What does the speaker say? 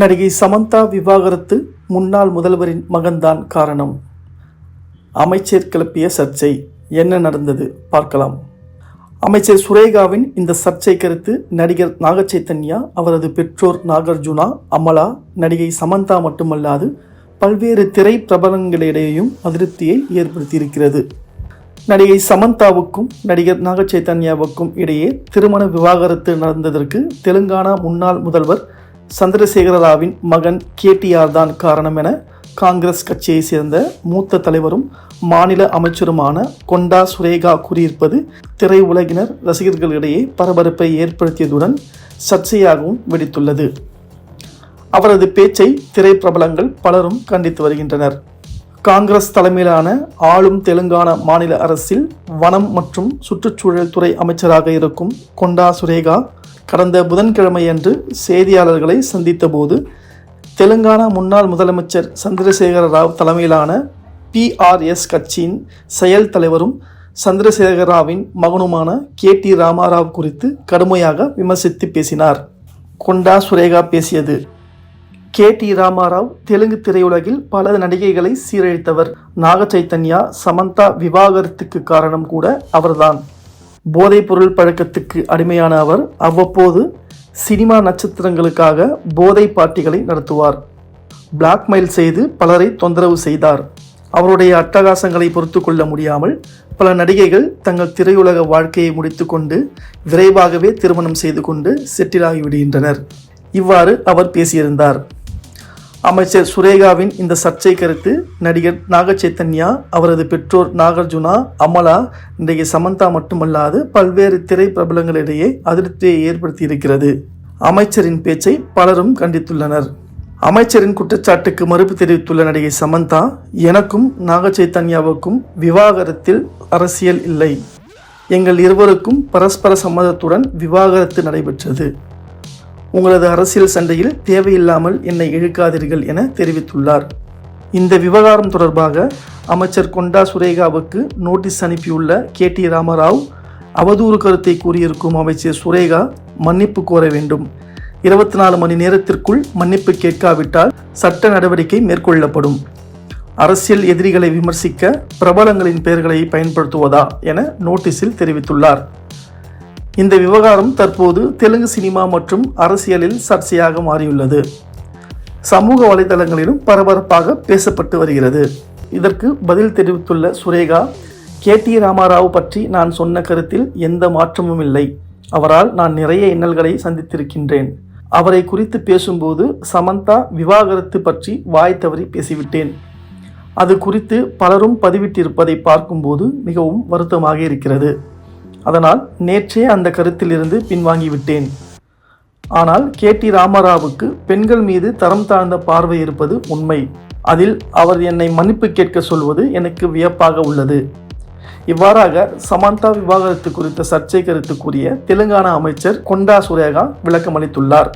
நடிகை சமந்தா விவாகரத்து முன்னாள் முதல்வரின் மகன்தான் காரணம். அமைச்சர் கிளப்பிய சர்ச்சை என்ன நடந்தது பார்க்கலாம். அமைச்சர் சுரேகாவின் இந்த சர்ச்சை கருத்து நடிகர் நாகச்சைத்தன்யா அவரது பெற்றோர் நாகார்ஜுனா அமலா நடிகை சமந்தா மட்டுமல்லாது பல்வேறு திரை பிரபலங்களிடையேயும் அதிருப்தியை ஏற்படுத்தியிருக்கிறது. நடிகை சமந்தாவுக்கும் நடிகர் நாகச்சைத்தன்யாவுக்கும் இடையே திருமண விவாகரத்து நடந்ததற்கு தெலுங்கானா முன்னாள் முதல்வர் சந்திரசேகர ராவின் மகன் கேடிஆர் தான் காரணம் என காங்கிரஸ் கட்சியை சேர்ந்த மூத்த தலைவரும் மாநில அமைச்சருமான கொண்டா சுரேகா கூறியிருப்பது திரையுலகினர் ரசிகர்களிடையே பரபரப்பை ஏற்படுத்தியதுடன் சர்ச்சையாகவும் வெடித்துள்ளது. அவரது பேச்சை திரைப்பிரபலங்கள் பலரும் கண்டித்து வருகின்றனர். காங்கிரஸ் தலைமையிலான ஆளும் தெலுங்கானா மாநில அரசில் வனம் மற்றும் சுற்றுச்சூழல் துறை அமைச்சராக இருக்கும் கொண்டா சுரேகா கடந்த புதன்கிழமையன்று செய்தியாளர்களை சந்தித்தபோது தெலுங்கானா முன்னாள் முதலமைச்சர் சந்திரசேகர ராவ் தலைமையிலான பிஆர்எஸ் கட்சியின் செயல் தலைவரும் சந்திரசேகர ராவின் மகனுமான கே டி ராமாராவ் குறித்து கடுமையாக விமர்சித்து பேசினார். கொண்டா சுரேகா பேசியது. கே டி ராமாராவ் தெலுங்கு திரையுலகில் பல நடிகைகளை சீரழித்தவர். நாக சைத்தன்யா சமந்தா விவாகரத்துக்கு காரணம் கூட அவர்தான். போதைப்பொருள் பழக்கத்துக்கு அடிமையான அவர் அவ்வப்போது சினிமா நட்சத்திரங்களுக்காக போதை பார்ட்டிகளை நடத்துவார். பிளாக்மெயில் செய்து பலரை தொந்தரவு செய்தார். அவருடைய அட்டகாசங்களை பொறுத்து கொள்ள முடியாமல் பல நடிகைகள் தங்கள் திரையுலக வாழ்க்கையை முடித்துக்கொண்டு விரைவாகவே திருமணம் செய்து கொண்டு செட்டிலாகிவிடுகின்றனர் இவ்வாறு அவர் பேசியிருந்தார். அமைச்சர் சுரேகாவின் இந்த சர்ச்சை கருத்து நடிகர் நாகச்சைத்தன்யா அவரது பெற்றோர் நாகார்ஜுனா அமலா இன்றைய சமந்தா மட்டுமல்லாது பல்வேறு திரை பிரபலங்களிடையே அதிருப்தியை ஏற்படுத்தியிருக்கிறது. அமைச்சரின் பேச்சை பலரும் கண்டித்துள்ளனர். அமைச்சரின் குற்றச்சாட்டுக்கு மறுப்பு தெரிவித்துள்ள நடிகை சமந்தா எனக்கும் நாகச்சைத்தன்யாவுக்கும் விவாகரத்தில் அரசியல் இல்லை. எங்கள் இருவருக்கும் பரஸ்பர சம்மதத்துடன் விவாகரத்து நடைபெற்றது. உங்களது அரசியல் சண்டையில் தேவையில்லாமல் என்னை இழுக்காதீர்கள் என தெரிவித்துள்ளார். இந்த விவகாரம் தொடர்பாக அமைச்சர் கொண்டா சுரேகாவுக்கு நோட்டீஸ் அனுப்பியுள்ள கே டி ராமராவ் அவதூறு கருத்தை கூறியிருக்கும் அமைச்சர் சுரேகா மன்னிப்பு கோர வேண்டும். இருபத்தி நாலு மணி நேரத்திற்குள் மன்னிப்பு கேட்காவிட்டால் சட்ட நடவடிக்கை மேற்கொள்ளப்படும். அரசியல் எதிரிகளை விமர்சிக்க பிரபலங்களின் பெயர்களை பயன்படுத்துவதா என நோட்டீஸில் தெரிவித்துள்ளார். இந்த விவகாரம் தற்போது தெலுங்கு சினிமா மற்றும் அரசியலில் சர்ச்சையாக மாறியுள்ளது. சமூக வலைதளங்களிலும் பரபரப்பாக பேசப்பட்டு வருகிறது. இதற்கு பதில் தெரிவித்துள்ள சுரேகா கே. டி. ராமாராவ் பற்றி நான் சொன்ன கருத்தில் எந்த மாற்றமும் இல்லை. அவரால் நான் நிறைய இன்னல்களை சந்தித்திருக்கின்றேன். அவரை குறித்து பேசும்போது சமந்தா விவாகரத்து பற்றி வாய் தவறி பேசிவிட்டேன். அது குறித்து பலரும் பதிவிட்டிருப்பதை பார்க்கும்போது மிகவும் வருத்தமாக இருக்கிறது. அதனால் நேற்றே அந்த கருத்திலிருந்து பின்வாங்கிவிட்டேன். ஆனால் கே. டி. ராமராவுக்கு பெண்கள் மீது தரம் தாழ்ந்த பார்வை இருப்பது உண்மை. அதில் அவர் என்னை மன்னிப்பு கேட்க சொல்வது எனக்கு வியப்பாக உள்ளது. இவ்வாறாக சமந்தா விவாகரத்து குறித்த சர்ச்சை கருத்து கூறிய தெலுங்கானா அமைச்சர் கொண்டா சுரேகா விளக்கமளித்துள்ளார்.